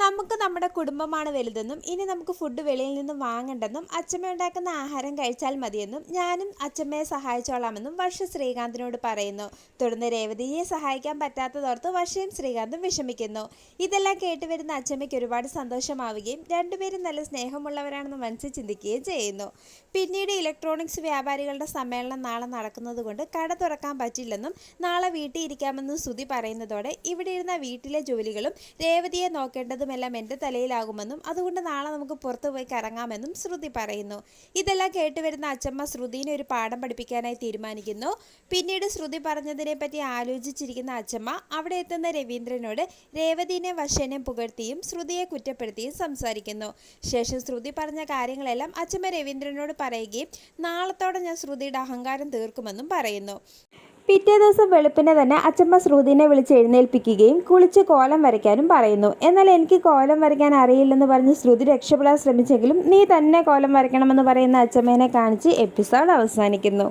നമുക്ക് നമ്മുടെ കുടുംബമാണ് വലുതെന്നും ഇനി നമുക്ക് ഫുഡ് വെളിയിൽ നിന്നും വാങ്ങണ്ടെന്നും അച്ഛമ്മ ഉണ്ടാക്കുന്ന ആഹാരം കഴിച്ചാൽ മതിയെന്നും ഞാനും അച്ഛമ്മയെ സഹായിച്ചോളാമെന്നും വർഷ ശ്രീകാന്തിനോട് പറയുന്നു. തുടർന്ന് രേവതിയെ സഹായിക്കാൻ പറ്റാത്തതോർത്ത് വർഷയും ശ്രീകാന്തും വിഷമിക്കുന്നു. ഇതെല്ലാം കേട്ടുവരുന്ന അച്ഛമ്മയ്ക്ക് ഒരുപാട് സന്തോഷമാവുകയും രണ്ടുപേരും നല്ല സ്നേഹമുള്ളവരാണെന്ന് മനസ്സിൽ ചിന്തിക്കുകയും ചെയ്യുന്നു. പിന്നീട് ഇലക്ട്രോണിക്സ് വ്യാപാരികളുടെ സമ്മേളനം നാളെ നടക്കുന്നതുകൊണ്ട് കട തുറക്കാൻ പറ്റില്ലെന്നും നാളെ വീട്ടിൽ ഇരിക്കാമെന്നും ശ്രുതി പറയുന്നതോടെ ഇവിടെ ഇരുന്ന വീട്ടിലെ ജോലികളും രേവതിയെ നോക്കേണ്ടതുമെല്ലാം എന്റെ തലയിലാകുമെന്നും അതുകൊണ്ട് നാളെ നമുക്ക് പുറത്തു പോയി കറങ്ങാമെന്നും ശ്രുതി പറയുന്നു. ഇതെല്ലാം കേട്ടുവരുന്ന അച്ചമ്മ ശ്രുതിനെ ഒരു പാഠം പഠിപ്പിക്കാനായി തീരുമാനിക്കുന്നു. പിന്നീട് ശ്രുതി പറഞ്ഞതിനെ പറ്റി ആലോചിച്ചിരിക്കുന്ന അച്ചമ്മ അവിടെ എത്തുന്ന രവീന്ദ്രനോട് രേവതിനെ വശനെ പുകഴ്ത്തിയും ശ്രുതിയെ കുറ്റപ്പെടുത്തിയും സംസാരിക്കുന്നു. ശേഷം ശ്രുതി പറഞ്ഞ കാര്യങ്ങളെല്ലാം അച്ചമ്മ രവീന്ദ്രനോട് പറയുകയും നാളത്തോടെ ഞാൻ ശ്രുതിയുടെ അഹങ്കാരം തീർക്കുമെന്നും പറയുന്നു. പിറ്റേ ദിവസം വെളുപ്പിനെ തന്നെ അച്ചമ്മ ശ്രുതിനെ വിളിച്ച് എഴുന്നേൽപ്പിക്കുകയും കുളിച്ച് കോലം വരയ്ക്കാനും പറയുന്നു. എന്നാൽ എനിക്ക് കോലം വരയ്ക്കാൻ അറിയില്ലെന്ന് പറഞ്ഞ് ശ്രുതി രക്ഷപ്പെടാൻ ശ്രമിച്ചെങ്കിലും നീ തന്നെ കോലം വരയ്ക്കണമെന്ന് പറയുന്ന അച്ചമ്മേനെ കാണിച്ച് എപ്പിസോഡ് അവസാനിക്കുന്നു.